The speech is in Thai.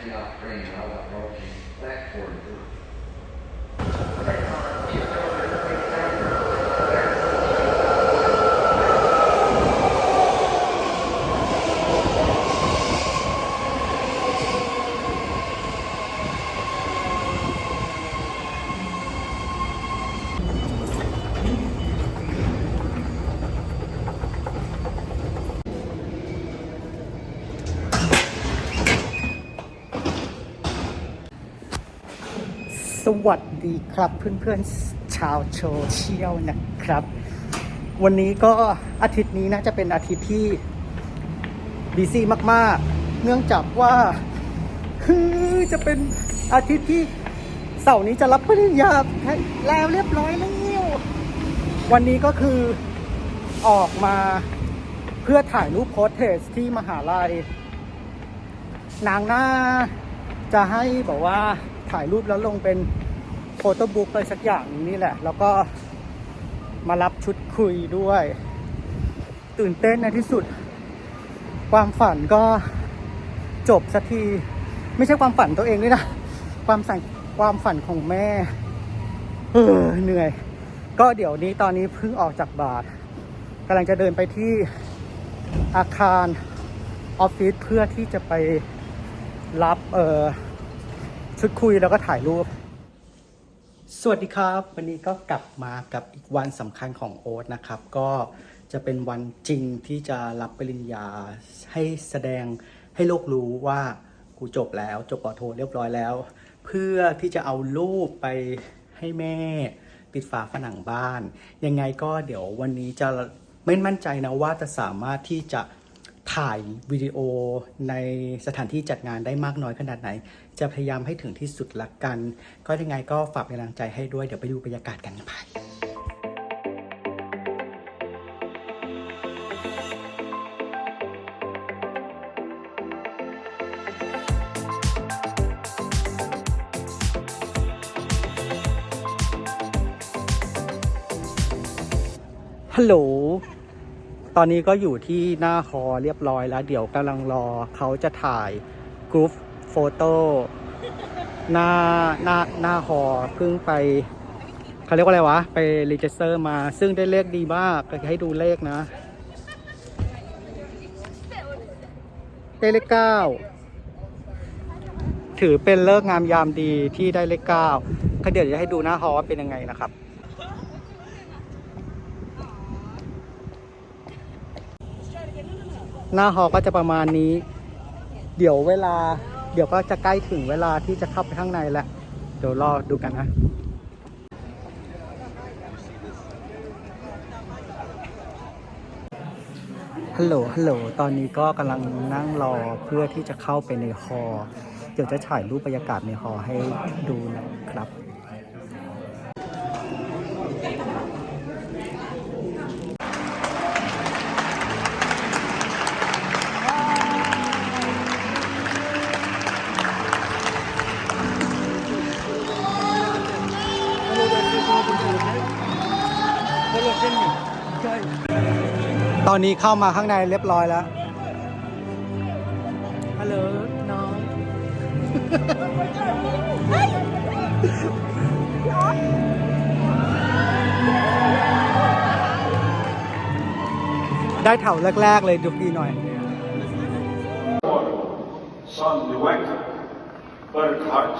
energy off brain, all that working back toward the วัสดีครับเพื่อนๆชาวโซเชียลนะครับ วันนี้ก็อาทิตย์นี้น่าจะเป็นอาทิตย์ที่บีซี่มากๆ เนื่องจากว่าคือจะเป็นอาทิตย์ที่เสาร์นี้จะรับปริญญาแล้วเรียบร้อยแล้ววันนี้ก็คือออกมาเพื่อถ่ายรูปโพสเทสที่มหาลัย นางหน้าจะให้บอกว่าถ่ายรูปแล้วลงเป็น โฟโต้บุ๊กอะไรสักอย่างนี่แหละ แล้วก็มารับชุดคุยด้วย ตื่นเต้นในที่สุด ความฝันก็จบสักที ไม่ใช่ความฝันตัวเองด้วยนะ ความฝันความฝันของแม่เออเหนื่อย ก็เดี๋ยวนี้ตอนนี้เพิ่งออกจากบาทกำลังจะเดินไปที่อาคารออฟฟิศเพื่อที่จะไปรับเออชุดคุยแล้วก็ถ่ายรูป สวัสดีครับ วันนี้ก็กลับมากับอีกวันสำคัญของโอ๊ตนะครับ ก็จะเป็นวันจริงที่จะรับปริญญาให้แสดงให้โลกรู้ว่ากูจบแล้ว จบปอโทเรียบร้อยแล้ว เพื่อที่จะเอารูปไปให้แม่ติดฝาผนังบ้าน ยังไงก็เดี๋ยววันนี้จะไม่มั่นใจนะว่าจะสามารถที่จะ ถ่ายวิดีโอในสถานที่จัดงานได้มากน้อยขนาดไหน จะพยายามให้ถึงที่สุดละกัน ก็ยังไงก็ฝากเป็นกำลังใจให้ด้วยเดี๋ยวไปดูบรรยากาศกันไปฮัลโหล ตอนนี้ก็อยู่ที่หน้าฮอเรียบร้อยแล้ว เดี๋ยวกำลังรอเขาจะถ่ายกรุ๊ปโฟโต้หน้าหน้าหน้าฮอเพิ่งไปเขาเรียกว่าอะไรวะ ไปรีเจสเตอร์มา ซึ่งได้เลขดีมากก็ให้ดูเลขนะได้เลขเก้าถือเป็นเลิกงามยามดีที่ได้เลขเก้าเดี๋ยวจะให้ดูหน้าฮอว่าเป็นยังไงนะครับ หน้าฮอก็จะประมาณนี้ เดี๋ยวเวลา เดี๋ยวก็จะใกล้ถึงเวลาที่จะเข้าไปข้างในแล้ว เดี๋ยวรอดูกันนะฮัลโหล ฮัลโหล ตอนนี้ก็กำลังนั่งรอเพื่อที่จะเข้าไปในฮอ เดี๋ยวจะถ่ายรูปบรรยากาศในฮอให้ดูนะครับ ตอนนี้เข้ามาข้างในเรียบร้อยแล้ว ฮัลโหลน้องได้แถวแรก ๆ เลยดูดีหน่อย Son Luwek Burkhardt.